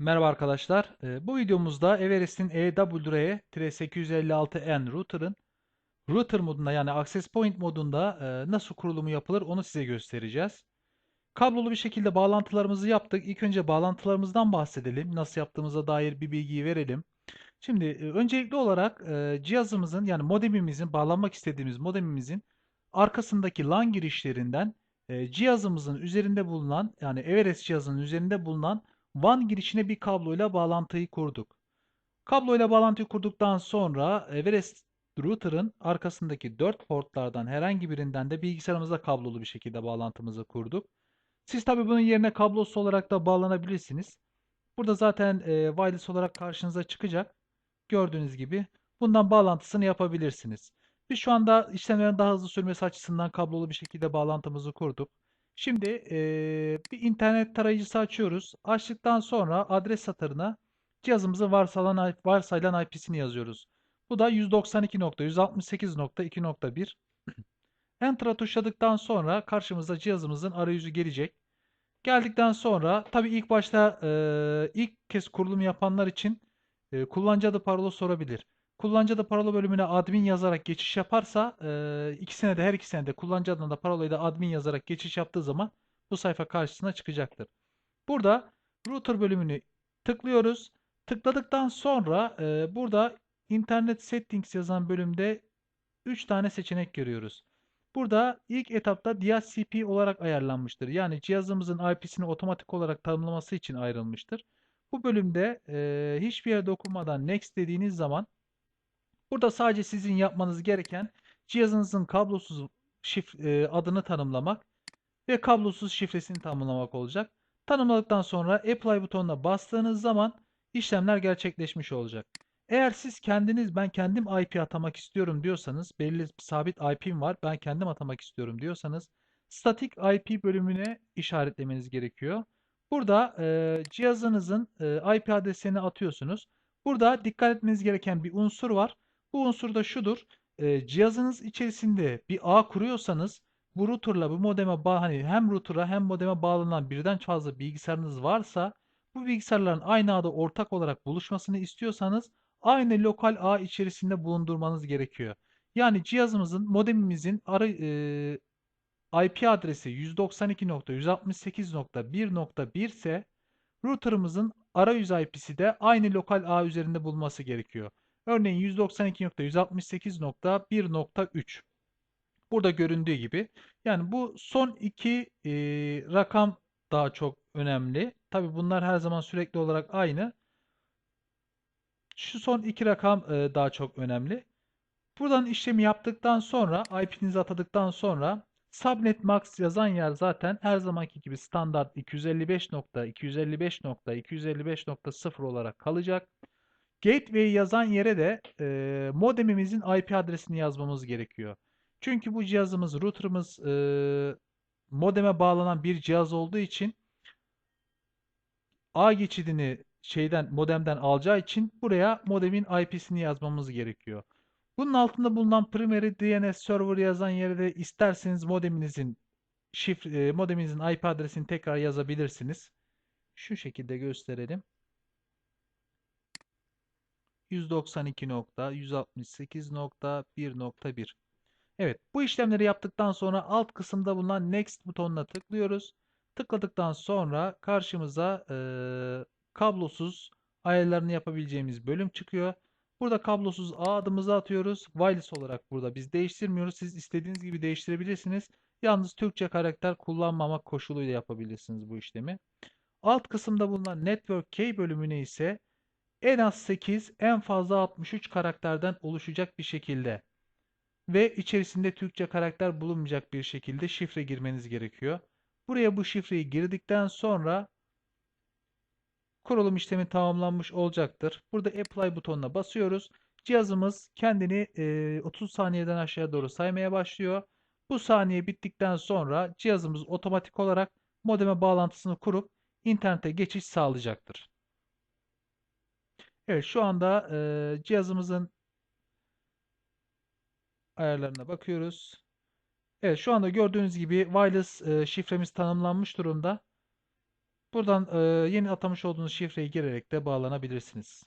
Merhaba arkadaşlar. Ee, Bu videomuzda Everest'in EWRE-856N router'ın router modunda yani access point modunda e, nasıl kurulumu yapılır onu size göstereceğiz. Kablolu bir şekilde bağlantılarımızı yaptık. İlk önce bağlantılarımızdan bahsedelim. Nasıl yaptığımıza dair bir bilgiyi verelim. Şimdi e, öncelikli olarak e, cihazımızın yani modemimizin bağlanmak istediğimiz modemimizin arkasındaki LAN girişlerinden e, cihazımızın üzerinde bulunan yani Everest cihazının üzerinde bulunan WAN girişine bir kabloyla bağlantıyı kurduk. Kabloyla bağlantıyı kurduktan sonra Everest router'ın arkasındaki 4 portlardan herhangi birinden de bilgisayarımıza kablolu bir şekilde bağlantımızı kurduk. Siz tabi bunun yerine kablosuz olarak da bağlanabilirsiniz. Burada zaten e, wireless olarak karşınıza çıkacak. Gördüğünüz gibi bundan bağlantısını yapabilirsiniz. Biz şu anda işlemlerin daha hızlı sürmesi açısından kablolu bir şekilde bağlantımızı kurduk. Şimdi eee, bir internet tarayıcısı açıyoruz. Açtıktan sonra adres satırına cihazımızın varsayılan, varsayılan IP'sini yazıyoruz. Bu da 192.168.2.1. Enter'a tuşladıktan sonra karşımıza cihazımızın arayüzü gelecek. Geldikten sonra tabii ilk başta eee, ilk kez kurulum yapanlar için eee, kullanıcı adı parola sorabilir. Kullanıcı adı parola bölümüne admin yazarak geçiş yaparsa eee ikisine de her ikisine de kullanıcı adına da parolayı da admin yazarak geçiş yaptığı zaman bu sayfa karşısına çıkacaktır. Burada router bölümünü tıklıyoruz. Tıkladıktan sonra eee, burada internet settings yazan bölümde 3 tane seçenek görüyoruz. Burada ilk etapta DHCP olarak ayarlanmıştır. Yani cihazımızın IP'sini otomatik olarak tanımlaması için ayrılmıştır. Bu bölümde e, hiçbir yere dokunmadan Next dediğiniz zaman burada sadece sizin yapmanız gereken cihazınızın kablosuz şif e, adını tanımlamak ve kablosuz şifresini tanımlamak olacak. Tanımladıktan sonra Apply butonuna bastığınız zaman işlemler gerçekleşmiş olacak. Eğer siz kendiniz ben kendim IP atamak istiyorum diyorsanız belli sabit IP'm var ben kendim atamak istiyorum diyorsanız static IP bölümüne işaretlemeniz gerekiyor. Burada e, cihazınızın e, IP adresini atıyorsunuz. Burada dikkat etmeniz gereken bir unsur var. Bu unsur da şudur. E, cihazınız içerisinde bir ağ kuruyorsanız bu router'la bu modeme bağ hani hem router'a hem modeme bağlanan birden fazla bilgisayarınız varsa bu bilgisayarların aynı ağda ortak olarak buluşmasını istiyorsanız aynı lokal ağ içerisinde bulundurmanız gerekiyor. Yani cihazımızın modemimizin e, IP adresi 192.168.1.1 ise router'ımızın arayüz IP'si de aynı lokal ağ üzerinde bulunması gerekiyor. Örneğin 192.168.1.3 Burada göründüğü gibi. Yani bu son iki e, rakam daha çok önemli. Tabi bunlar her zaman sürekli olarak aynı. Şu son iki rakam e, daha çok önemli. Buradan işlemi yaptıktan sonra IP'nizi atadıktan sonra Subnet Max yazan yer zaten her zamanki gibi standart 255.255.255.0 olarak kalacak. Gateway yazan yere de e, modemimizin IP adresini yazmamız gerekiyor. Çünkü bu cihazımız, router'ımız e, modeme bağlanan bir cihaz olduğu için ağ geçidini şeyden modemden alacağı için buraya modemin IP'sini yazmamız gerekiyor. Bunun altında bulunan primary DNS server yazan yere de isterseniz modeminizin şifre, modeminizin IP adresini tekrar yazabilirsiniz. Şu şekilde gösterelim. 192.168.1.1 Evet, bu işlemleri yaptıktan sonra alt kısımda bulunan Next butonuna tıklıyoruz. Tıkladıktan sonra karşımıza e, kablosuz ayarlarını yapabileceğimiz bölüm çıkıyor. Burada kablosuz ağ adımızı atıyoruz. Wireless olarak burada biz değiştirmiyoruz. Siz istediğiniz gibi değiştirebilirsiniz. Yalnız Türkçe karakter kullanmamak koşuluyla yapabilirsiniz bu işlemi. Alt kısımda bulunan Network Key bölümüne ise en az 8, en fazla 63 karakterden oluşacak bir şekilde ve içerisinde Türkçe karakter bulunmayacak bir şekilde şifre girmeniz gerekiyor. Buraya bu şifreyi girdikten sonra kurulum işlemi tamamlanmış olacaktır. Burada Apply butonuna basıyoruz. Cihazımız kendini e, 30 saniyeden aşağıya doğru saymaya başlıyor. Bu saniye bittikten sonra cihazımız otomatik olarak modeme bağlantısını kurup internete geçiş sağlayacaktır. Evet şu anda e, cihazımızın ayarlarına bakıyoruz. Evet şu anda gördüğünüz gibi wireless e, şifremiz tanımlanmış durumda. Buradan e, yeni atamış olduğunuz şifreyi girerek de bağlanabilirsiniz.